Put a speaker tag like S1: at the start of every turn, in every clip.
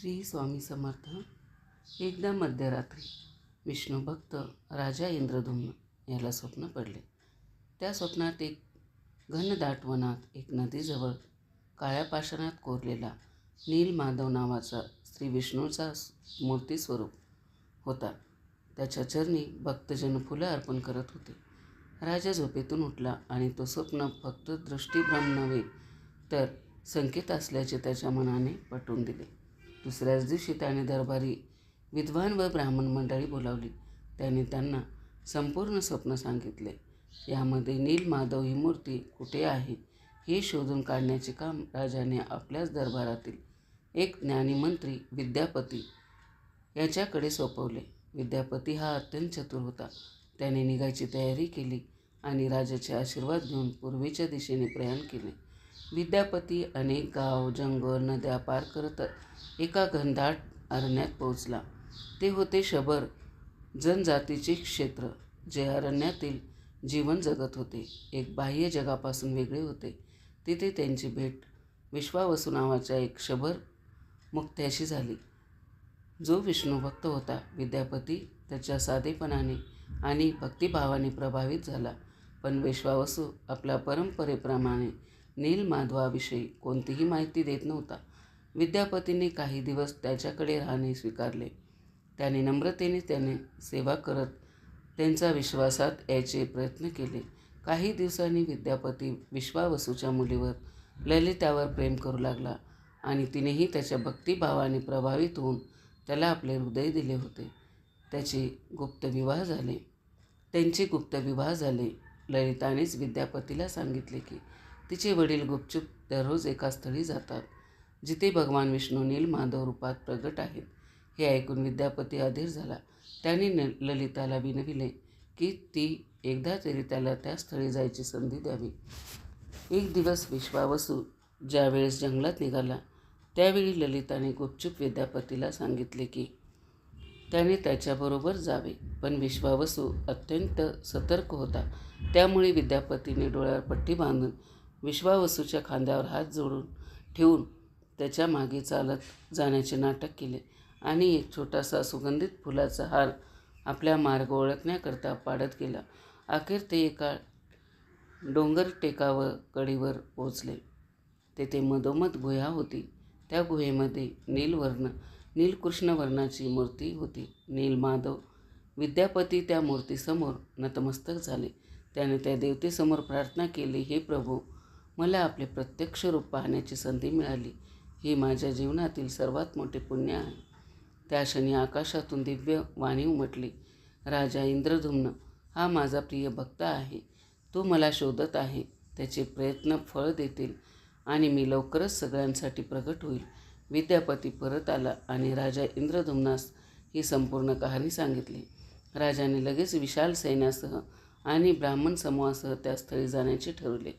S1: श्री स्वामी समर्थ. एकदा मध्यरात्री विष्णू भक्त राजा इंद्रधुम्न याला स्वप्न पडले. त्या स्वप्नात एक घनदाट वनात एक नदीजवळ काळ्या पाषाणात कोरलेला नील माधव नावाचा श्री विष्णूचा मूर्ती स्वरूप होता. त्याच्या चरणी भक्तजन फुलं अर्पण करत होते. राजा झोपेतून उठला आणि तो स्वप्न फक्त दृष्टीभ्रम नव्हे तर संकेत असल्याचे त्याच्या मनाने पटवून दिले. दुसऱ्याच दिवशी त्याने दरबारी विद्वान व ब्राह्मण मंडळी बोलावली. त्याने त्यांना संपूर्ण स्वप्न सांगितले. यामध्ये नीलमाधव ही मूर्ती कुठे आहे हे शोधून काढण्याचे काम राजाने आपल्याच दरबारातील एक ज्ञानी मंत्री विद्यापती याच्याकडे सोपवले. विद्यापती हा अत्यंत चतुर होता. त्याने निघायची तयारी केली आणि राजाचे आशीर्वाद घेऊन पूर्वेच्या दिशेने प्रयाण केले. विद्यापती अनेक गाव जंगल नद्या पार करत एका घनदाट अरण्यात पोहोचला. ते होते शबर जनजातीचे क्षेत्र जे अरण्यातील जीवन जगत होते. एक बाह्य जगापासून वेगळे होते. तिथे त्यांची भेट विश्वावसू नावाच्या एक शबर मुक्त्याशी झाली. जो विष्णुभक्त होता विद्यापती त्याच्या साधेपणाने आणि भक्तिभावाने प्रभावित झाला. पण विश्वावसू आपल्या परंपरेप्रमाणे नीलमाधवाविषयी कोणतीही माहिती देत नव्हता. विद्यापतीने काही दिवस त्याच्याकडे राहणे स्वीकारले. त्याने नम्रतेने त्याने सेवा करत त्यांचा विश्वासात यायचे प्रयत्न केले. काही दिवसांनी विद्यापती विश्वावसूच्या मुलीवर ललितावर प्रेम करू लागला आणि तिनेही त्याच्या भक्तिभावाने प्रभावित होऊन त्याला आपले हृदय दिले होते. त्याचे गुप्त विवाह झाले. त्यांचे गुप्त विवाह झाले. ललितानेच विद्यापतीला सांगितले की तिचे वडील गुपचूप दररोज एका स्थळी जातात. जिथे भगवान विष्णू नील माधव रूपात प्रगट आहेत. हे ऐकून विद्यापती अधीर झाला. त्याने न ललिताला विनविले की ती एकदा तरी त्याला त्या स्थळी जायची संधी द्यावी. एक दिवस विश्वावसू ज्यावेळेस जंगलात निघाला त्यावेळी ललिताने गुपचूप विद्यापतीला सांगितले की त्याने त्याच्याबरोबर जावे. पण विश्वावसू अत्यंत सतर्क होता. त्यामुळे विद्यापतीने डोळ्यावर पट्टी बांधून विश्वावसूच्या खांद्यावर हात जोडून ठेवून त्याच्यामागे चालत जाण्याचे नाटक केले आणि एक छोटासा सुगंधित फुलाचा हार आपल्या मार्ग ओळखण्याकरता पाडत गेला. अखेर ते एका डोंगर टेकावर कडीवर पोचले तेथे मधोमध गुहा होती. त्या गुहेमध्ये नीलवर्ण नीलकृष्णवर्णाची मूर्ती होती. नीलमाधव विद्यापती त्या मूर्तीसमोर नतमस्तक झाले. त्याने त्या देवतेसमोर प्रार्थना केली हे प्रभू मला आपले प्रत्यक्ष रूप पाहण्याची संधी मिळाली. हे माझ्या जीवनातील सर्वात मोठे पुण्य आहे. त्या क्षणी आकाशातून दिव्य वाणी उमटली. राजा इंद्रधुम्न हा माझा प्रिय भक्त आहे. तो मला शोधत आहे. त्याचे प्रयत्न फळ देतील आणि मी लवकरच सगळ्यांसाठी प्रगट होईल. विद्यापती परत आला आणि राजा इंद्रधुम्नास ही संपूर्ण कहाणी सांगितली. राजाने लगेच विशाल सैन्यासह आणि ब्राह्मण समूहासह त्या स्थळी जाण्याचे ठरवले.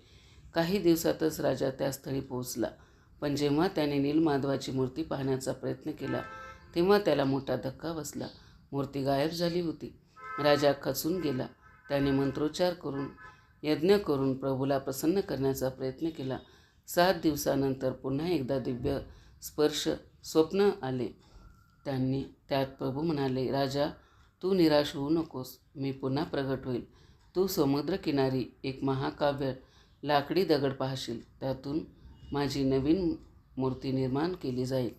S1: काही दिवसातच राजा त्या स्थळी पोहोचला. पण जेव्हा त्याने नीलमाधवाची मूर्ती पाहण्याचा प्रयत्न केला तेव्हा त्याला मोठा धक्का बसला. मूर्ती गायब झाली होती. राजा खचून गेला. त्याने मंत्रोच्चार करून यज्ञ करून प्रभूला प्रसन्न करण्याचा प्रयत्न केला. सात दिवसानंतर पुन्हा एकदा दिव्य स्पर्श स्वप्न आले. त्यांनी त्यात प्रभू म्हणाले राजा तू निराश होऊ नकोस. मी पुन्हा प्रगट होईल. तू समुद्रकिनारी एक महाकाव्य लाकडी दगड पाहशील. त्यातून माझी नवीन मूर्ती निर्माण केली जाईल.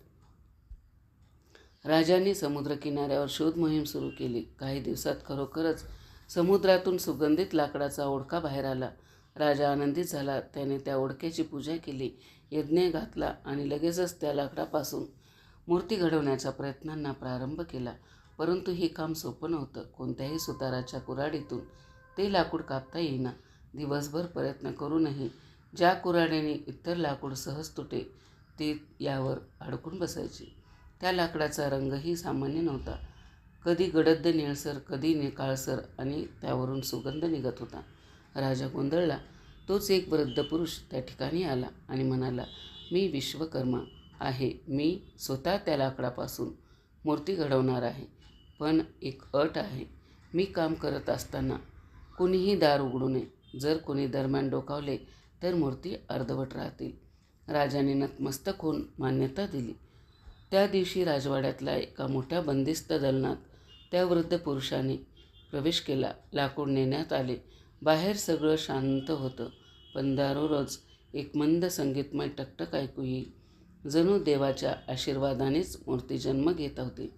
S1: राजाने समुद्रकिनाऱ्यावर शोध मोहीम सुरू केली. काही दिवसात खरोखरच समुद्रातून सुगंधित लाकडाचा ओढका बाहेर आला. राजा आनंदित झाला. त्याने त्या ओढक्याची पूजा केली यज्ञ घातला आणि लगेचच त्या लाकडापासून मूर्ती घडवण्याच्या प्रयत्नांना प्रारंभ केला. परंतु हे काम सोपं नव्हतं. कोणत्याही सुताराच्या कुऱ्हाडीतून ते लाकूड कापता येईना. दिवसभर प्रयत्न करूनही ज्या कुऱ्हाडीने इतर लाकूड सहज तुटे ते यावर अडकून बसायचे. त्या लाकडाचा रंगही सामान्य नव्हता. कधी गडद निळसर कधी निकाळसर आणि त्यावरून सुगंध निघत होता. राजा गोंधळला. तोच एक वृद्ध पुरुष त्या ठिकाणी आला आणि म्हणाला मी विश्वकर्मा आहे. मी स्वतः त्या लाकडापासून मूर्ती घडवणार आहे. पण एक अट आहे. मी काम करत असताना कुणीही दार उघडू नये. जर कोणी दरम्यान डोकावले तर मूर्ती अर्धवट राहतील. राजाने नतमस्तक होऊन मान्यता दिली. त्या दिवशी राजवाड्यातल्या एका मोठ्या बंदिस्त दलनात त्या वृद्ध पुरुषाने प्रवेश केला. लाकूड नेण्यात आले. बाहेर सगळं शांत होतं. पण दररोज एक मंद संगीतमय टकटक ऐकू येईल. जणू देवाच्या आशीर्वादानेच मूर्ती जन्म घेत होती.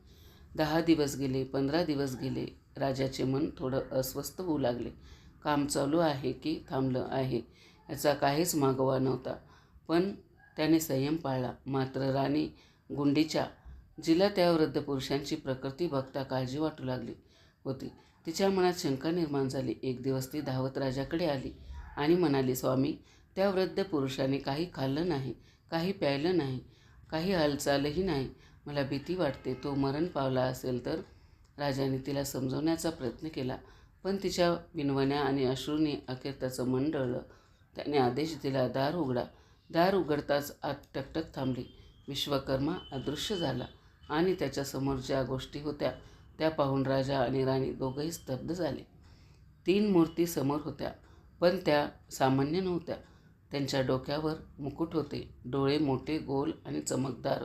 S1: दहा दिवस गेले पंधरा दिवस गेले. राजाचे मन थोडं अस्वस्थ होऊ लागले. काम चालू आहे की थांबलं आहे? याचा काहीच मागोवा नव्हता. पण त्याने संयम पाळला. मात्र राणी गुंडीच्या जिला त्या वृद्ध पुरुषांची प्रकृती बघता काळजी वाटू लागली होती. तिच्या मनात शंका निर्माण झाली. एक दिवस ती धावत राजाकडे आली आणि म्हणाली स्वामी त्या वृद्ध पुरुषाने काही खाल्लं नाही काही प्यायलं नाही काही हालचालही नाही. मला भीती वाटते. तो मरण पावला असेल तर राजाने तिला समजवण्याचा प्रयत्न केला. पण तिच्या विनवण्या आणि अश्रूंनी अखेर त्याचं मन डळलं त्याने आदेश दिला दार उघडा. दार उघडताच आत टकटक थांबली. विश्वकर्मा अदृश्य झाला आणि त्याच्यासमोर ज्या गोष्टी होत्या त्या पाहून राजा आणि राणी दोघंही स्तब्ध झाले. तीन मूर्ती समोर होत्या पण त्या सामान्य नव्हत्या. त्यांच्या डोक्यावर मुकुट होते डोळे मोठे गोल आणि चमकदार.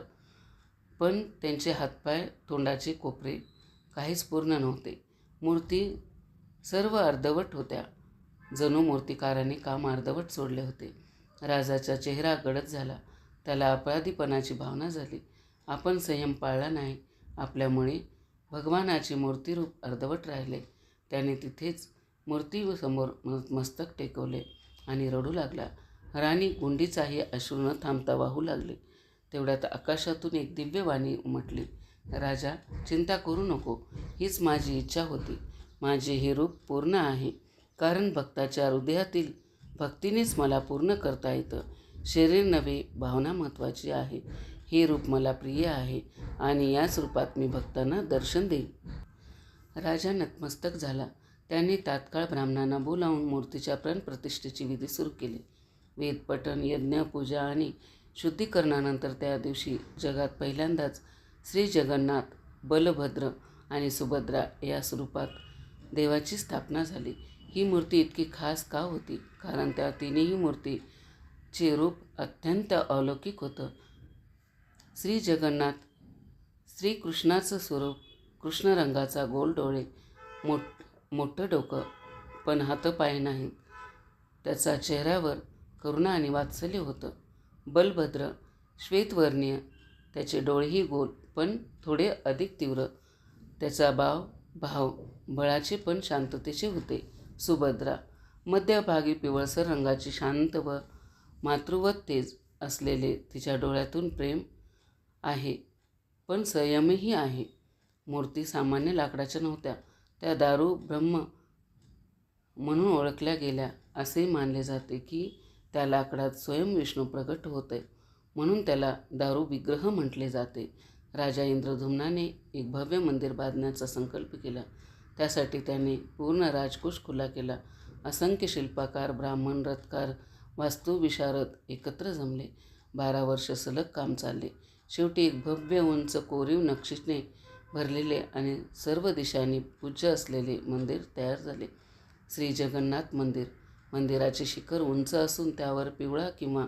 S1: पण त्यांचे हातपाय तोंडाचे कोपरे काहीच पूर्ण नव्हते. मूर्ती सर्व अर्धवट होत्या. जणू मूर्तिकाराने काम अर्धवट सोडले होते. राजाचा चेहरा गडद झाला. त्याला अपराधीपणाची भावना झाली. आपण संयम पाळला नाही. आपल्यामुळे भगवानाचे मूर्तिरूप अर्धवट राहिले. त्याने तिथेच मूर्तीसमोर म मस्तक टेकवले आणि रडू लागला. राणी गुंडीचाही अश्रू न थांबता वाहू लागले. तेवढ्यात आकाशातून एक दिव्यवाणी उमटली. राजा चिंता करू नको. हीच माझी इच्छा होती. माझे हे रूप पूर्ण आहे. कारण भक्ताच्या हृदयातील भक्तीनेच मला पूर्ण करता येतं. शरीर नव्हे भावना महत्त्वाची आहे. हे रूप मला प्रिय आहे आणि याच रूपात मी भक्तांना दर्शन देईन. राजा नतमस्तक झाला. त्यांनी तात्काळ ब्राह्मणांना बोलावून मूर्तीच्या प्राणप्रतिष्ठेची विधी सुरू केली. वेदपठण यज्ञ पूजा आणि शुद्धीकरणानंतर त्या दिवशी जगात पहिल्यांदाच श्री जगन्नाथ बलभद्र आणि सुभद्रा या स्वरूपात देवाची स्थापना झाली. ही मूर्ती इतकी खास का होती? कारण त्या तिन्ही मूर्तीचे रूप अत्यंत अलौकिक होतं. श्री जगन्नाथ श्रीकृष्णाचं स्वरूप कृष्ण रंगाचा गोल डोळे मोठ मोठं डोकं पण हातपाय नाहीत. त्याचा चेहऱ्यावर करुणा आणि वात्सल्य होतं. बलभद्र श्वेतवर्णीय त्याचे डोळेही गोल पण थोडे अधिक तीव्र. त्याचा भाव भाव बळाचे पण शांततेचे होते. सुभद्रा. मध्यभागी पिवळसर रंगाची शांत व मातृवत तेज असलेले तिच्या डोळ्यातून प्रेम आहे. पण संयमही आहे. मूर्ती सामान्य लाकडाच्या नव्हत्या. त्या दारू ब्रह्म म्हणून ओळखल्या गेल्या. असे मानले जाते की त्या लाकडात स्वयं विष्णू प्रकट होते म्हणून त्याला दारू विग्रह म्हटले जाते. राजा इंद्रधुम्नाने एक भव्य मंदिर बांधण्याचा संकल्प केला. त्यासाठी त्याने पूर्ण राजकोष खुला केला. असंख्य शिल्पकार ब्राह्मण रथकार वास्तुविशारद एकत्र जमले. बारा वर्ष सलग काम चालले. शेवटी एक भव्य उंच कोरीव नक्षीने भरलेले आणि सर्व दिशांनी पूज्य असलेले मंदिर तयार झाले. श्री जगन्नाथ मंदिर. मंदिराचे शिखर उंच असून त्यावर पिवळा किंवा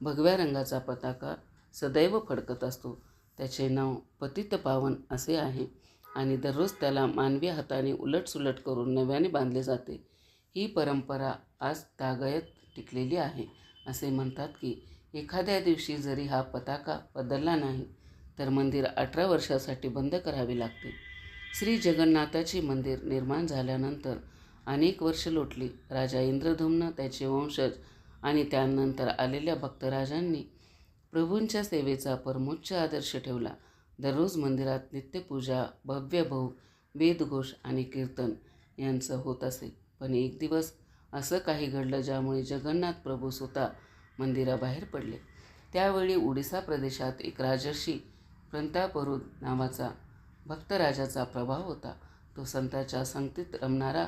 S1: भगव्या रंगाचा पताका सदैव फडकत असतो. त्याचे नाव पतित पावन असे आहे. आणि दररोज त्याला मानवी हाताने उलटसुलट करून नव्याने बांधले जाते. ही परंपरा आज तागयत टिकलेली आहे. असे म्हणतात की एखाद्या दिवशी जरी हा पताका बदलला नाही तर मंदिर अठरा वर्षासाठी बंद करावे लागते. श्री जगन्नाथाचे मंदिर निर्माण झाल्यानंतर अनेक वर्ष लोटली. राजा इंद्रधुम्न त्याचे वंशज आणि त्यानंतर आलेल्या भक्तराजांनी प्रभूंच्या सेवेचा परमोच्च आदर्श ठेवला. दररोज मंदिरात नित्यपूजा भव्य वेदघोष आणि कीर्तन यांचं होत असे. पण एक दिवस असं काही घडलं ज्यामुळे जगन्नाथ प्रभू स्वतः मंदिराबाहेर पडले. त्यावेळी उडिसा प्रदेशात एक राजर्षी प्रंतापरुद नावाचा भक्तराजाचा प्रभाव होता. तो संताच्या संगतीत रमणारा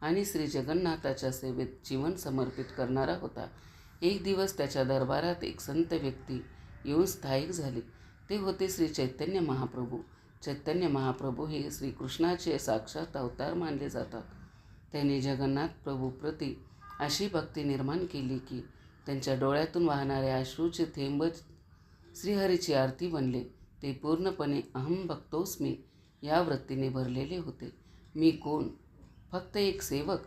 S1: आणि श्री जगन्नाथाच्या सेवेत जीवन समर्पित करणारा होता. एक दिवस त्याच्या दरबारात एक संत व्यक्ती येऊन स्थायिक झाली. ते होते श्री चैतन्य महाप्रभू. चैतन्य महाप्रभू हे श्रीकृष्णाचे साक्षात अवतार मानले जातात. त्यांनी जगन्नाथ प्रभूप्रती अशी भक्ती निर्माण केली की त्यांच्या डोळ्यातून वाहणाऱ्या अश्रूचे थेंबच श्रीहरीची आरती बनले. ते पूर्णपणे अहम भक्तोस्मी या वृत्तीने भरलेले होते. मी कोण? फक्त एक सेवक.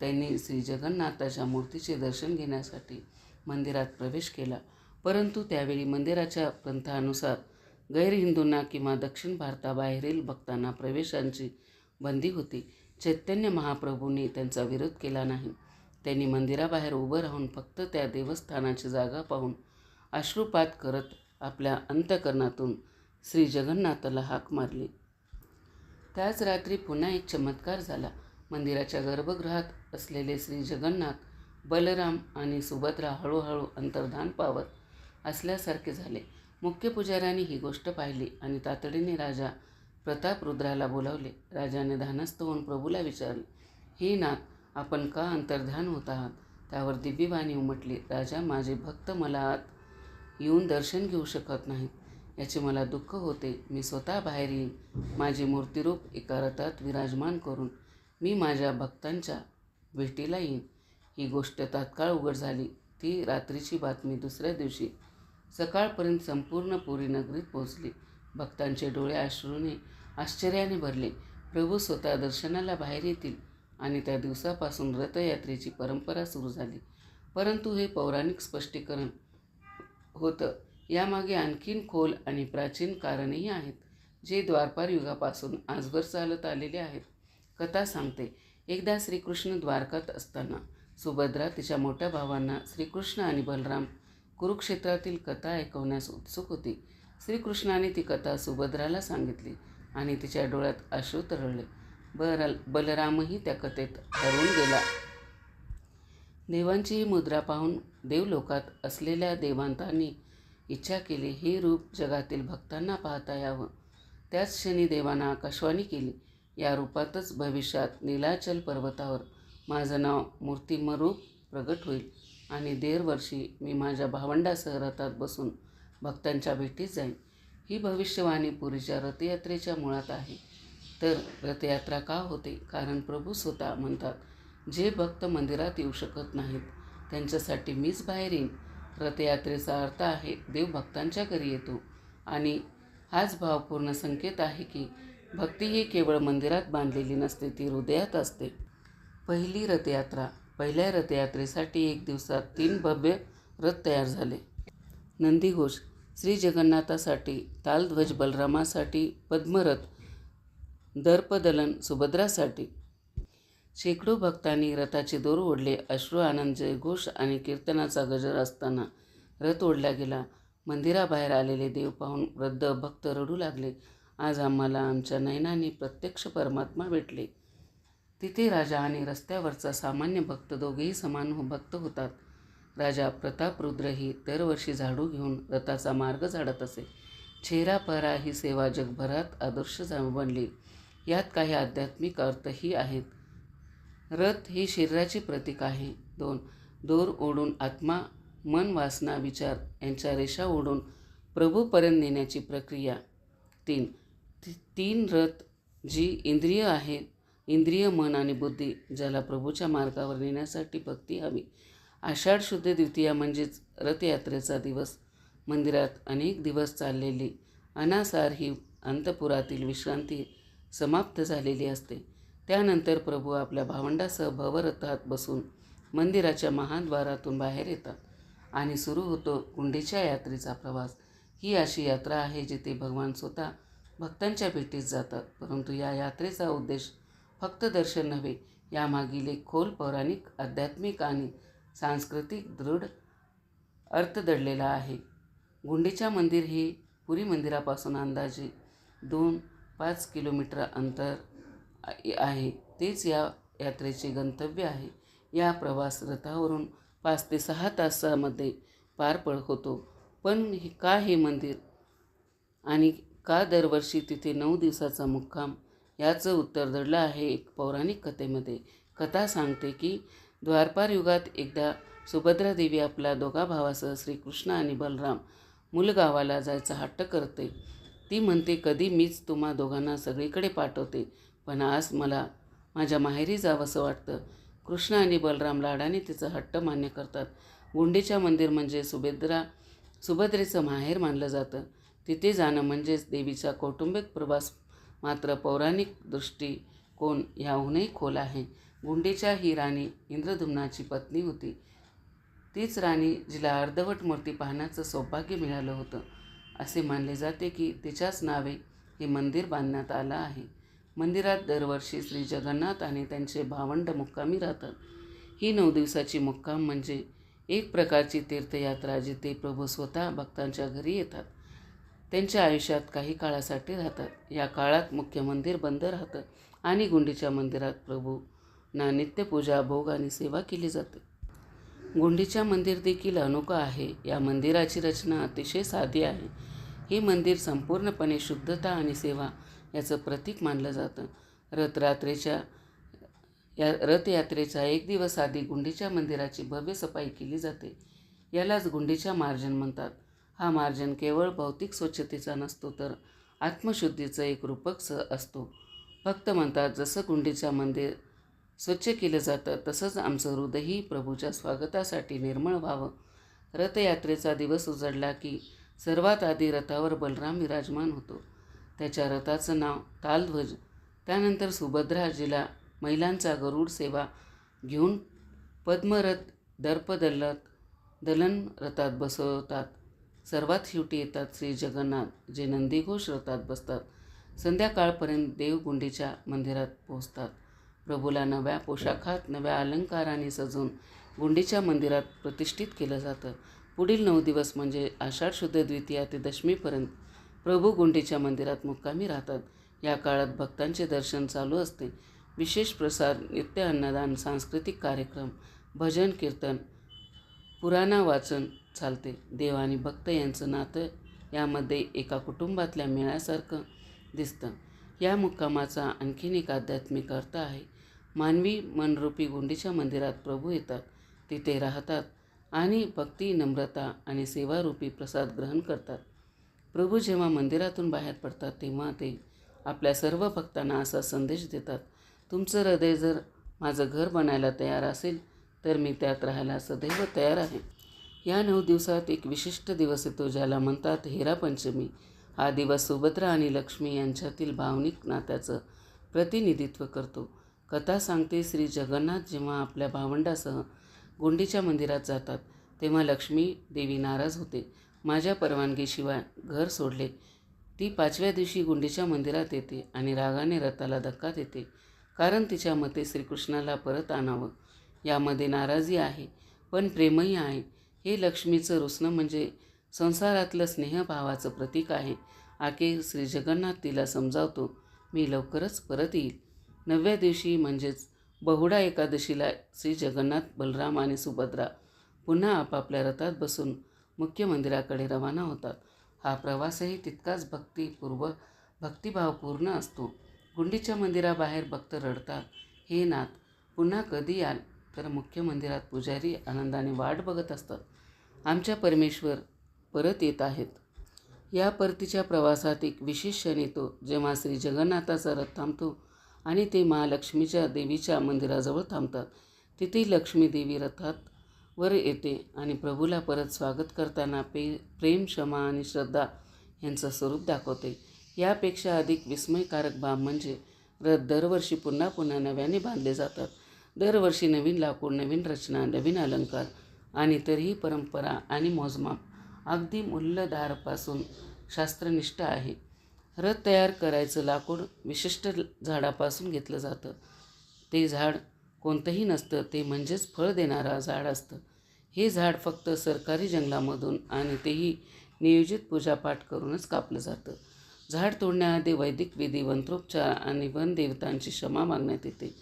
S1: त्यांनी श्री जगन्नाथाच्या मूर्तीचे दर्शन घेण्यासाठी मंदिरात प्रवेश केला. परंतु त्यावेळी मंदिराच्या पंथानुसार गैरहिंदूंना किंवा दक्षिण भारताबाहेरील भक्तांना प्रवेशांची बंदी होती. चैतन्य महाप्रभूंनी त्यांचा विरोध केला नाही. त्यांनी मंदिराबाहेर उभं राहून फक्त त्या देवस्थानाची जागा पाहून अश्रुपात करत आपल्या अंतकरणातून श्री जगन्नाथाला हाक मारली. त्याच रात्री पुन्हा एक चमत्कार झाला. मंदिराच्या गर्भगृहात असलेले श्री जगन्नाथ बलराम आणि सुभद्रा हळूहळू अंतर्धान पावत असल्यासारखे झाले. मुख्य पुजाऱ्यांनी ही गोष्ट पाहिली आणि तातडीने राजा प्रताप रुद्राला बोलावले. राजाने धानस्थ होऊन प्रभूला विचारले हे नाथ आपण का अंतर्ध्यान होत आहात? त्यावर दिव्यवाणी उमटली. राजा माझे भक्त मला आत येऊन दर्शन घेऊ शकत नाहीत. याचे मला दुःख होते. मी स्वतः बाहेर येईन. माझे मूर्तिरूप एका रथात विराजमान करून मी माझ्या भक्तांच्या भेटीला येईन. ही गोष्ट तात्काळ उघड झाली. ती रात्रीची बातमी दुसऱ्या दिवशी सकाळपर्यंत संपूर्ण पुरी नगरीत पोहोचली. भक्तांचे डोळे अश्रूने आश्चर्याने भरले. प्रभू स्वतः दर्शनाला बाहेर येतील आणि त्या दिवसापासून रथयात्रेची परंपरा सुरू झाली. परंतु हे पौराणिक स्पष्टीकरण होतं. यामागे आणखीन खोल आणि प्राचीन कारणही आहेत जे द्वारपार युगापासून आजवर चालत आलेले आहेत. कथा सांगते. एकदा श्रीकृष्ण द्वारकात असताना सुभद्रा तिच्या मोठ्या भावांना श्रीकृष्ण आणि बलराम कुरुक्षेत्रातील कथा ऐकवण्यास उत्सुक होती. श्रीकृष्णाने ती कथा सुभद्राला सांगितली आणि तिच्या डोळ्यात अश्रू तरळले. बर बलरामही त्या कथेत हरवून गेला. देवांची ही मुद्रा पाहून देवलोकात असलेल्या देवांतांनी इच्छा केली हे रूप जगातील भक्तांना पाहता यावं. त्याच क्षणी देवांना आकाशवाणी केली या रूपातच भविष्यात नीलाचल पर्वतावर माझं नाव मूर्तिमरूप प्रगट होईल. आणि दरवर्षी मी माझ्या भावंडासह रथात बसून भक्तांच्या भेटीत जाईन. ही भविष्यवाणी पुरीच्या रथयात्रेच्या मुळात आहे. तर रथयात्रा का होते? कारण प्रभू स्वतः म्हणतात जे भक्त मंदिरात येऊ शकत नाहीत त्यांच्यासाठी मीच बाहेर येईन. रथयात्रेचा अर्थ आहे देव भक्तांच्या घरी येतो. आणि हाच भावपूर्ण संकेत आहे की भक्ती ही केवळ मंदिरात बांधलेली नसते ती हृदयात असते. पहिली रथयात्रा पहिल्या रथयात्रेसाठी एक दिवसात तीन भव्य रथ तयार झाले. नंदीघोष श्री जगन्नाथासाठी तालध्वज बलरामासाठी पद्मरथ दर्पदलन सुभद्रासाठी. शेकडो भक्तांनी रथाचे दोर ओढले. अश्रू आनंद जयघोष आणि कीर्तनाचा गजर असताना रथ ओढला गेला. मंदिराबाहेर आलेले देव पाहून वृद्ध भक्त रडू लागले. आज आम्हाला आमच्या नयनाने प्रत्यक्ष परमात्मा भेटले. तिथे राजा आणि रस्त्यावरचा सामान्य भक्त दोघेही समान हो- भक्त होतात. राजा प्रतापरुद्रही दरवर्षी झाडू घेऊन रथाचा मार्ग झाडत असे. चेहरा पहरा ही सेवा जगभरात आदर्श बनली. यात काही आध्यात्मिक अर्थही आहेत. रथ ही शरीराचे प्रतीक आहे. दोन दोर ओढून आत्मा मन वासना विचार यांच्या रेषा ओढून प्रभूपर्यंत नेण्याची प्रक्रिया. तीन ती तीन रथ जी इंद्रिय आहेत इंद्रिय मन आणि बुद्धी ज्याला प्रभूच्या मार्गावर नेण्यासाठी भक्ती हवी. आषाढ शुद्ध द्वितीया म्हणजेच रथयात्रेचा दिवस. मंदिरात अनेक दिवस चाललेली अनासार ही अंतपुरातील विश्रांती समाप्त झालेली असते. त्यानंतर प्रभू आपल्या भावंडासह भवरथात बसून मंदिराच्या महाद्वारातून बाहेर येतात आणि सुरू होतो कुंडीच्या यात्रेचा प्रवास. ही अशी यात्रा आहे जिथे भगवान स्वतः भक्तांच्या भेटीस जातात परंतु या यात्रेचा उद्देश फक्त दर्शन नव्हे यामागील एक खोल पौराणिक आध्यात्मिक आणि सांस्कृतिक दृढ अर्थ दडलेला आहे. गुंडेचा मंदिर हे पुरी मंदिरापासून अंदाजे दोन पाच किलोमीटर अंतर आहे. तेच या यात्रेचे गंतव्य आहे. या प्रवास रथावरून पाच ते सहा तासामध्ये पार पड होतो. पण हे का हे मंदिर आणि का दरवर्षी तिथे नऊ दिवसाचा मुक्काम याचं उत्तर दडलं आहे एक पौराणिक कथेमध्ये. कथा सांगते की द्वारपार युगात एकदा सुभद्रा देवी आपल्या दोघा भावासह श्रीकृष्ण आणि बलराम मुलगावाला जायचा हट्ट करते. ती म्हणते कधी मीच तुम्हा दोघांना सगळीकडे पाठवते पण आज मला माझ्या माहेरी जावंसं वाटतं कृष्ण आणि बलराम लाडाने तिचं हट्ट मान्य करतात. गुंडीच्या मंदिर म्हणजे सुभद्रा सुभद्रेचं माहेर मानलं जातं. तिथे जाणं म्हणजेच देवीचा कौटुंबिक प्रवास मात्र पौराणिक दृष्टिकोन याहूनही खोल आहे. गुंडीच्या ही राणी इंद्रधुम्नाची पत्नी होती. तीच राणी जिला अर्धवट मूर्ती पाहण्याचं सौभाग्य मिळालं होतं. असे मानले जाते की तिच्याच नावे हे मंदिर बांधण्यात आलं आहे. मंदिरात दरवर्षी श्री जगन्नाथ आणि त्यांचे भावंड मुक्कामी राहतात. ही नऊ दिवसाची मुक्काम म्हणजे एक प्रकारची तीर्थयात्रा जिथे प्रभू स्वतः भक्तांच्या घरी येतात. त्यांच्या आयुष्यात काही काळासाठी राहतात. या काळात मुख्य मंदिर बंद राहतं आणि गुंडीच्या मंदिरात प्रभूंना नित्यपूजा भोग आणि सेवा केली जाते. गुंडीच्या मंदिर देखील अनोखं आहे. या मंदिराची रचना अतिशय साधी आहे. हे मंदिर संपूर्णपणे शुद्धता आणि सेवा याचं प्रतीक मानलं जातं. रथरात्रेच्या या रथयात्रेचा एक दिवस आधी गुंडीच्या मंदिराची भव्य सफाई केली जाते. यालाच गुंडीच्या मार्जन म्हणतात. हा मार्जन केवळ भौतिक स्वच्छतेचा नसतो तर आत्मशुद्धीचं एक रूपक स असतो. भक्त म्हणतात जसं गुंडीचं मंदिर स्वच्छ केलं जातं तसंच आमचं हृदयही प्रभूच्या स्वागतासाठी निर्मळ व्हावं. रथयात्रेचा दिवस उजडला की सर्वात आधी रथावर बलराम विराजमान होतो. त्याच्या रथाचं नाव तालध्वज. त्यानंतर सुभद्राजीला महिलांचा गरुड सेवा घेऊन पद्मरथ दर्पदलत दलन रथात बसवतात. सर्वात शेवटी येतात श्री जगन्नाथ जे नंदीघोष रथात बसतात. संध्याकाळपर्यंत देवगुंडीच्या मंदिरात पोहोचतात. प्रभूला नव्या पोशाखात नव्या अलंकाराने सजवून गुंडीच्या मंदिरात प्रतिष्ठित केलं जातं. पुढील नऊ दिवस म्हणजे आषाढ शुद्ध द्वितीया ते दशमीपर्यंत प्रभू गुंडीच्या मंदिरात मुक्कामी राहतात. या काळात भक्तांचे दर्शन चालू असते. विशेष प्रसाद नित्य अन्नदान सांस्कृतिक कार्यक्रम भजन कीर्तन पुराणा वाचन चालते. देव आणि भक्त यांचं नातं यामध्ये एका कुटुंबातल्या मेळ्यासारखं दिसतं. या मुक्कामाचा आणखीन एक आध्यात्मिक अर्थ आहे. मानवी मनरूपी गुंडीच्या मंदिरात प्रभू येतात. तिथे राहतात आणि भक्ती नम्रता आणि सेवारूपी प्रसाद ग्रहण करतात. प्रभू जेव्हा मंदिरातून बाहेर पडतात तेव्हा ते आपल्या सर्व भक्तांना असा संदेश देतात तुमचं हृदय जर माझं घर बनायला तयार असेल तर मी त्यात राहायला सदैव तयार आहे. या नऊ दिवसात एक विशिष्ट दिवस येतो ज्याला म्हणतात हेरा पंचमी. हा दिवस सुभद्रा आणि लक्ष्मी यांच्यातील भावनिक नात्याचं प्रतिनिधित्व करतो. कथा सांगते श्री जगन्नाथ जेव्हा आपल्या भावंडासह गुंडीच्या मंदिरात जातात तेव्हा लक्ष्मी देवी नाराज होते. माझ्या परवानगीशिवाय घर सोडले. ती पाचव्या दिवशी गुंडीच्या मंदिरात येते आणि रागाने रथाला धक्का देते कारण तिच्या मते श्रीकृष्णाला परत आणावं. यामध्ये नाराजी आहे पण प्रेमही आहे. हे लक्ष्मीचं रुसणं म्हणजे संसारातलं स्नेहभावाचं प्रतीक आहे. आके श्री जगन्नाथ तिला समजावतो मी लवकरच परत येईल. नवव्या दिवशी म्हणजेच बहुडा एकादशीला श्री जगन्नाथ बलराम आणि सुभद्रा पुन्हा आपापल्या रथात बसून मुख्य मंदिराकडे रवाना होतात. हा प्रवासही तितकाच भक्तीपूर्व भक्तिभावपूर्ण असतो. गुंडीच्या मंदिराबाहेर भक्त रडतात हे नाथ पुन्हा कधी याल? तर मुख्य मंदिरात पुजारी आनंदाने वाट बघत असतात. आमच्या परमेश्वर परत येत आहेत. या परतीच्या प्रवासात एक विशेष क्षण येतो जेव्हा श्री जगन्नाथाचा रथ थांबतो आणि ते महालक्ष्मीच्या देवीच्या मंदिराजवळ थांबतात. तिथे लक्ष्मी देवी रथात वर येते आणि प्रभूला परत स्वागत करताना पे प्रेम क्षमा आणि श्रद्धा यांचं स्वरूप दाखवते. यापेक्षा अधिक विस्मयकारक बाब म्हणजे रथ दरवर्षी पुन्हा पुन्हा नव्याने बांधले जातात. दरवर्षी नवीन लाकूड नवीन रचना नवीन अलंकार आणि तरीही परंपरा आणि मोजमाप अगदी मूल्यधारपासून शास्त्रनिष्ठ आहे. रथ तयार करायचं लाकूड विशिष्ट झाडापासून घेतलं जातं. ते झाड कोणतंही नसतं ते म्हणजेच फळ देणारा झाड असतं. हे झाड फक्त सरकारी जंगलामधून आणि तेही नियोजित पूजापाठ करूनच कापलं जातं. झाड तोडण्याआधी वैदिक विधी वंत्रोपचार आणि वनदेवतांची क्षमा मागण्यात येते.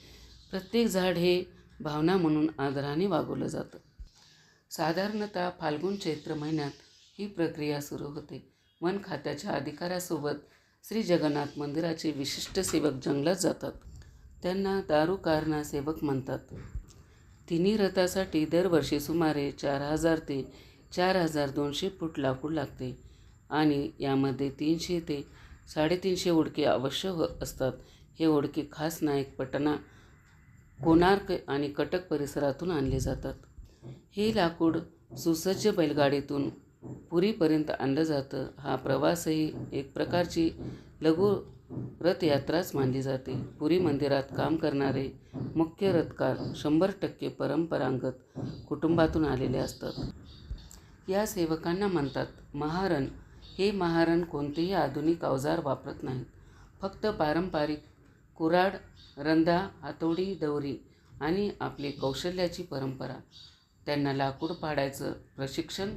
S1: प्रत्येक झाड हे भावना म्हणून आदराने वागवलं जातं. साधारणतः फाल्गुन चैत्र महिन्यात ही प्रक्रिया सुरू होते. वन खात्याच्या अधिकाऱ्यासोबत श्री जगन्नाथ मंदिराचे विशिष्ट सेवक जंगलात जातात. त्यांना दारुकारना सेवक म्हणतात. तिन्ही रथासाठी दरवर्षी सुमारे चार हजार ते चार हजार दोनशे फूट लाकूड लागते आणि यामध्ये तीनशे ते साडेतीनशे ओढके अवश्य हो असतात. हे ओढके खास नायक पटना कोणार्क आणि कटक परिसरातून आणले जातात. हे लाकूड सुसज्ज बैलगाडीतून पुरीपर्यंत आणलं जातं. हा प्रवासही एक प्रकारची लघु रथयात्राच मानली जाते. पुरी मंदिरात काम करणारे मुख्य रथकार शंभर टक्के परंपरागत कुटुंबातून आलेले असतात. या सेवकांना म्हणतात महारण हे महारण कोणतेही आधुनिक अवजार वापरत नाहीत. फक्त पारंपरिक कुऱ्हाड रंधा हातोडी दौरी आणि आपली कौशल्याची परंपरा. त्यांना लाकूड पाडायचं प्रशिक्षण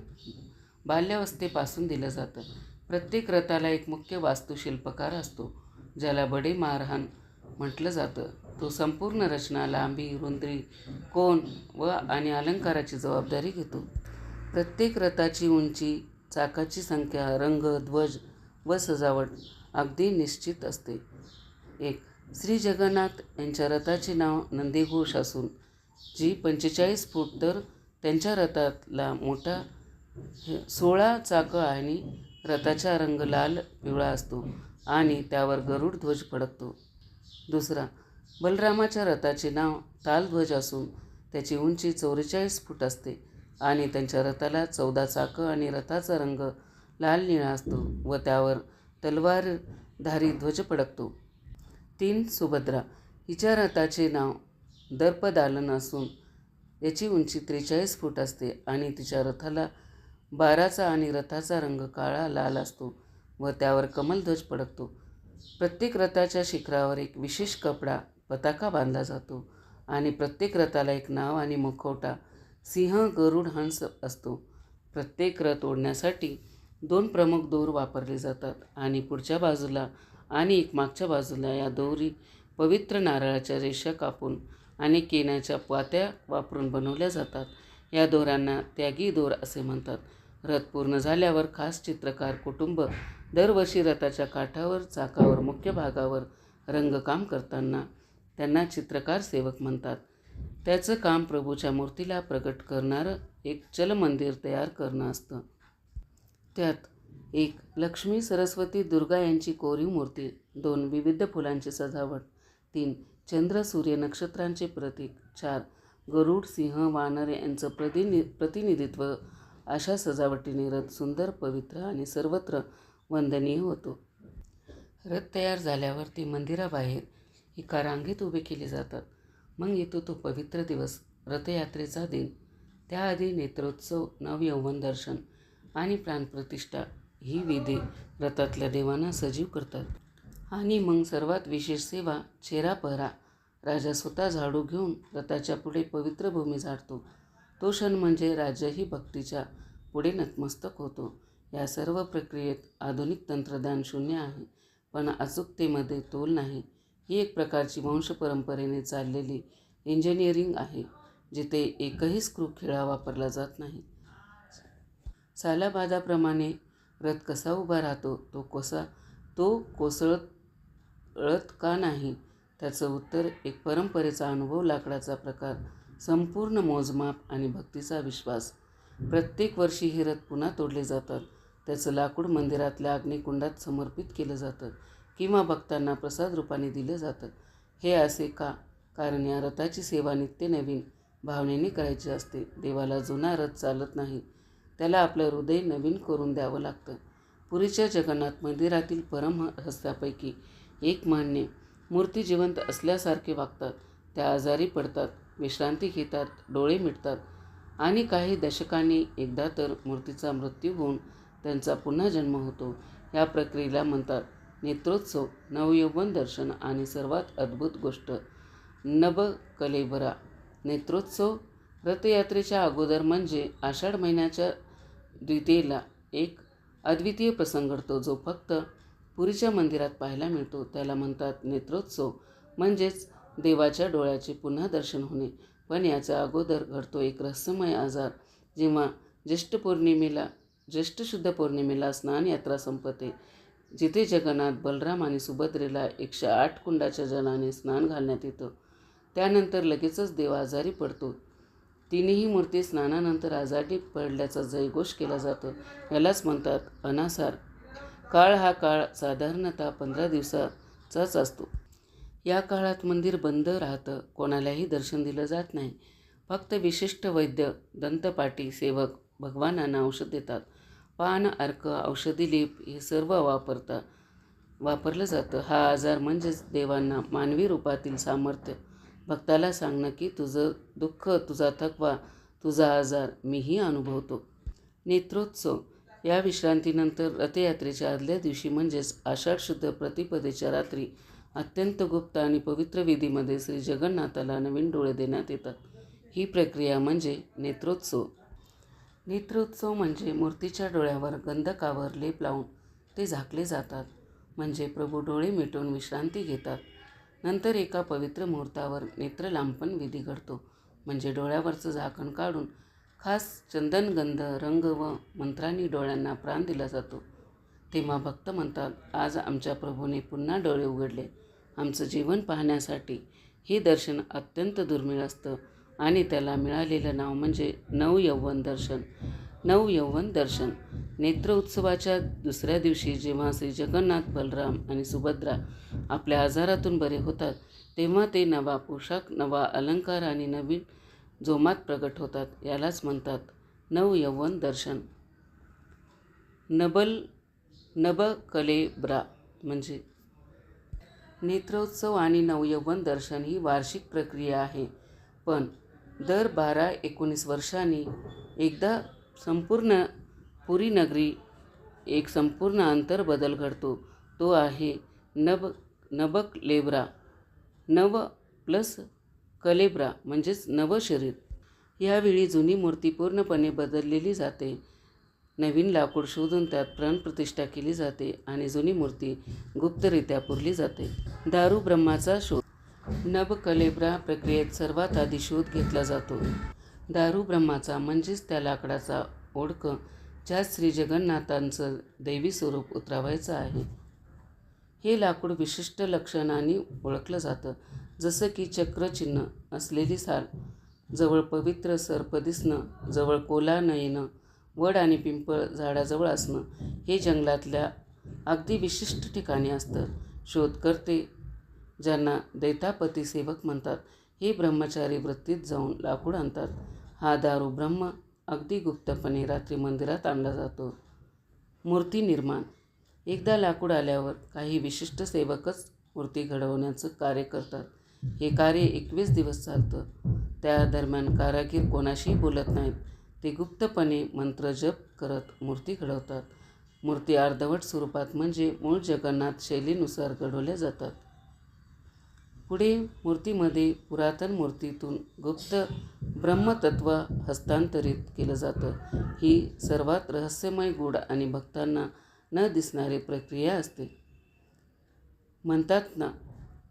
S1: बाल्यावस्थेपासून दिलं जातं. प्रत्येक रथाला एक मुख्य वास्तुशिल्पकार असतो ज्याला बडे मारहाण म्हटलं जातं. तो संपूर्ण रचना लांबी रुंदी कोण व आणि अलंकाराची जबाबदारी घेतो. प्रत्येक रथाची उंची चाकाची संख्या रंग ध्वज व सजावट अगदी निश्चित असते. एक श्री जगन्नाथ यांच्या रथाचे नाव नंदीघोष असून जी पंचेचाळीस फूट तर त्यांच्या रथातला मोठा सोळा चाकं आणि रथाचा रंग लाल पिवळा असतो आणि त्यावर गरुड ध्वज फडकतो. दुसरा बलरामाच्या रथाचे नाव तालध्वज असून त्याची उंची चौवेचाळीस फूट असते आणि त्यांच्या रथाला चौदा चाकं आणि रथाचा रंग लाल निळा असतो व त्यावर तलवारधारी ध्वज पडकतो तीन सुभद्रा हिच्या रथाचे नाव दर्पदालन असून याची उंची त्रेचाळीस फूट असते आणि तिच्या रथाला बाराचा आणि रथाचा रंग काळा लाल असतो व त्यावर कमलध्वज पडकतो प्रत्येक रथाच्या शिखरावर एक विशेष कपडा पताका बांधला जातो आणि प्रत्येक रथाला एक नाव आणि मुखवटा सिंह गरुड हंस असतो. प्रत्येक रथ ओढण्यासाठी दोन प्रमुख दोर वापरले जातात आणि पुढच्या बाजूला आणि एक मागच्या बाजूला या दोरी पवित्र नारळाच्या रेषा कापून आणि केण्याच्या पात्या वापरून बनवल्या जातात. या दोरांना त्यागी दोर असे म्हणतात. रथ पूर्ण झाल्यावर खास चित्रकार कुटुंब दरवर्षी रथाच्या काठावर चाकावर मुख्य भागावर रंगकाम करताना त्यांना चित्रकार सेवक म्हणतात. त्याचं काम प्रभूच्या मूर्तीला प्रकट करणारं एक चलमंदिर तयार करणं असतं. त्यात एक लक्ष्मी सरस्वती दुर्गा यांची कोरीव मूर्ती दोन विविध फुलांची सजावट तीन चंद्र सूर्य नक्षत्रांचे प्रतीक. चार गरुड सिंह वानर यांचं प्रतिनि प्रतिनिधित्व. अशा सजावटीने रथ सुंदर पवित्र आणि सर्वत्र वंदनीय होतो. रथ तयार झाल्यावर ती मंदिराबाहेर एका रांगेत उभे केले जातात. मग येतो तो पवित्र दिवस रथयात्रेचा दिन. त्याआधी नेत्रोत्सव नवयौवन दर्शन आणि प्राणप्रतिष्ठा ही विधी रथातल्या देवांना सजीव करतात. आणि मग सर्वात विशेष सेवा चेरा पहरा. राजा स्वतः झाडू घेऊन रथाच्या पुढे पवित्र भूमी झाडतो. तो क्षण म्हणजे राजाही भक्तीच्या पुढे नतमस्तक होतो. या सर्व प्रक्रियेत आधुनिक तंत्रज्ञान शून्य आहे पण अचूकतेमध्ये तोल नाही. ही एक प्रकारची वंशपरंपरेने चाललेली इंजिनिअरिंग आहे जिथे एकही स्क्रू खेळा वापरला जात नाही. सालाबादाप्रमाणे रथ कसा उभा राहतो तो कसा तो कोसळत कळत का नाही? त्याचं उत्तर एक परंपरेचा अनुभव लाकडाचा प्रकार संपूर्ण मोजमाप आणि भक्तीचा विश्वास. प्रत्येक वर्षी हे रथ पुन्हा तोडले जातात. त्याचं लाकूड मंदिरातल्या अग्निकुंडात समर्पित केलं जातं किंवा भक्तांना प्रसाद रूपाने दिलं जातं. हे असे का? कारण या रथाची सेवा नित्य नवीन भावनेने करायची असते. देवाला जुना रथ चालत नाही. त्याला आपलं हृदय नवीन करून द्यावं लागतं. पुरीच्या जगन्नाथ मंदिरातील परमहस्त्यापैकी एक मानणे मूर्ती जिवंत असल्यासारखे वागतात. त्या आजारी पडतात. विश्रांती घेतात. डोळे मिटतात. आणि काही दशकांनी एकदा तर मूर्तीचा मृत्यू होऊन त्यांचा पुन्हा जन्म होतो. या प्रक्रियेला म्हणतात नेत्रोत्सव नवयौवन दर्शन आणि सर्वात अद्भुत गोष्ट नबकलेबरा नेत्रोत्सव रथयात्रेच्या अगोदर म्हणजे आषाढ महिन्याच्या द्वितीयेला एक अद्वितीय प्रसंग घडतो जो फक्त पुरीच्या मंदिरात पाहायला मिळतो. त्याला म्हणतात नेत्रोत्सव. म्हणजेच देवाच्या डोळ्याचे पुन्हा दर्शन होणे. पण याच्या अगोदर घडतो एक रहस्यमय आजार. जेव्हा ज्येष्ठ पौर्णिमेला ज्येष्ठ शुद्ध पौर्णिमेला स्नान यात्रा संपते. जिथे जगन्नाथ बलराम आणि सुभद्रेला एकशे आठ कुंडाच्या जलाने स्नान घालण्यात येतं. त्यानंतर लगेचच देव आजारी पडतो. तिन्ही मूर्ती स्नानानंतर आजारी पडल्याचा जयघोष केला जातो. यालाच म्हणतात अनासार. काळ हा काळ साधारणतः पंधरा दिवसाचाच असतो. या काळात मंदिर बंद राहतं कोणालाही दर्शन दिलं जात नाही. फक्त विशिष्ट वैद्य दंतपाटी सेवक भगवानांना औषध देतात. पान अर्क औषधी लेप हे सर्व वापरता वापरलं जातं. हा आजार म्हणजेच देवांना मानवी रूपातील सामर्थ्य. भक्ताला सांगणं की तुझं दुःख तुझा थकवा तुझा आजार मीही अनुभवतो. नेत्रोत्सव या विश्रांतीनंतर रथयात्रेच्या आदल्या दिवशी म्हणजेच आषाढ शुद्ध प्रतिपदेच्या रात्री अत्यंत गुप्त आणि पवित्र विधीमध्ये श्री जगन्नाथाला नवीन डोळे देण्यात येतात. ही प्रक्रिया म्हणजे नेत्रोत्सव. नेत्रोत्सव म्हणजे मूर्तीच्या डोळ्यावर गंधकावर लेप लावून ते झाकले जातात. म्हणजे प्रभू डोळे मिटून विश्रांती घेतात. नंतर एका पवित्र मुहूर्तावर नेत्रलांपन विधी घडतो. म्हणजे डोळ्यावरचं झाकण काढून खास चंदनगंध रंग व मंत्रांनी डोळ्यांना प्राण दिला जातो. तेव्हा भक्त म्हणतात आज आमच्या प्रभूने पुन्हा डोळे उघडले. आमचं जीवन पाहण्यासाठी हे दर्शन अत्यंत दुर्मिळ असतं आणि त्याला मिळालेलं नाव म्हणजे नवयौवन दर्शन. नवयौवन दर्शन. नेत्र उत्सवाच्या दुसऱ्या दिवशी जेव्हा श्री जगन्नाथ बलराम आणि सुभद्रा आपल्या आजारातून बरे होतात तेव्हा ते नवा पोशाख नवा अलंकार आणि नवीन जोमात प्रगट होतात यालाच म्हणतात नवयौवन दर्शन. नबल नबकलेब्रा म्हणजे नेत्रोत्सव आणि नवयौवन दर्शन ही वार्षिक प्रक्रिया आहे. पण दर बारा एकोणीस वर्षांनी एकदा संपूर्ण पुरी नगरी एक संपूर्ण अंतर बदल घडतो. तो आहे नब नबकलेब्रा. नव प्लस कलेब्रा म्हणजेच नवं शरीर. यावेळी जुनी मूर्ती पूर्णपणे बदललेली जाते. नवीन लाकूड शोधून त्यात प्राणप्रतिष्ठा केली जाते आणि जुनी मूर्ती गुप्तरित्या पुरली जाते. दारू ब्रह्माचा शोध. नबकलेब्रा प्रक्रियेत सर्वात आधी शोध घेतला जातो. दारू ब्रह्माचा म्हणजेच त्या लाकडाचा ओळख ज्यात श्री जगन्नाथांचं दैवी स्वरूप उतरावायचं आहे. हे लाकूड विशिष्ट लक्षणाने ओळखलं जातं. जसं की चक्रचिन्ह असलेली साल जवळ पवित्र सर्प दिसणं जवळ कोला न येणं वड आणि पिंपळ झाडाजवळ असणं हे जंगलातल्या अगदी विशिष्ट ठिकाणी असतं. शोधकर्ते ज्यांना दैतापती सेवक म्हणतात हे ब्रह्मचारी वृत्तीत जाऊन लाकूड आणतात. हा दारू ब्रह्म अगदी गुप्तपणे रात्री मंदिरात आणला जातो. मूर्ती निर्माण. एकदा लाकूड आल्यावर काही विशिष्ट सेवकच मूर्ती घडवण्याचं कार्य करतात. हे कार्य एकवीस दिवस चालतं. त्या दरम्यान कारागीर कोणाशीही बोलत नाहीत. ते गुप्तपणे मंत्र जप करत मूर्ती घडवतात. मूर्ती अर्धवट स्वरूपात म्हणजे मूळ जगन्नाथ शैलीनुसार घडवल्या जातात. पुढे मूर्तीमध्ये पुरातन मूर्तीतून गुप्त ब्रह्मतत्व हस्तांतरित केलं जातं. ही सर्वात रहस्यमय गुढ आणि भक्तांना न दिसणारी प्रक्रिया असते. म्हणतात ना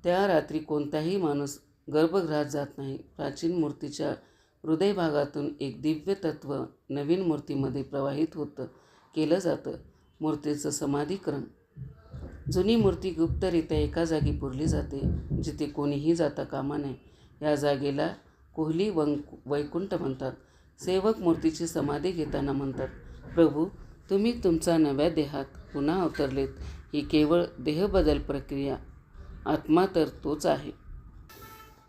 S1: त्या रात्री कोणताही माणूस गर्भगृहात जात नाही. प्राचीन मूर्तीच्या हृदय भागातून एक दिव्य तत्व नवीन मूर्तीमध्ये प्रवाहित होतं केलं जातं. मूर्तीचं समाधीकरण. जुनी मूर्ती गुप्तरित्या एका जागी पुरली जाते जिथे कोणीही जाता कामा नये. या जागेला कोहली वंक वैकुंठ म्हणतात. सेवक मूर्तीची समाधी घेताना म्हणतात प्रभू तुम्ही तुमचा नव्या देहात पुन्हा अवतरलेत. ही केवळ देहबदल प्रक्रिया आत्मा तर तोच आहे.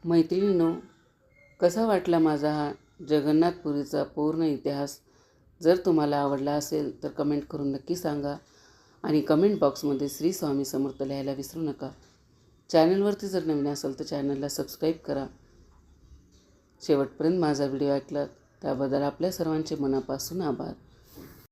S1: मैत्रिणीनो कसा वाटला माझा हा जगन्नाथपुरीचा पूर्ण इतिहास? जर तुम्हाला आवडला असेल तर कमेंट करून नक्की सांगा आणि कमेंट बॉक्समध्ये श्री स्वामी समर्थ लिहायला विसरू नका. चॅनलवरती जर नवीन असेल तर चॅनलला सबस्क्राईब करा. शेवटपर्यंत माझा व्हिडिओ ऐकलात त्याबद्दल आपल्या सर्वांचे मनापासून आभार.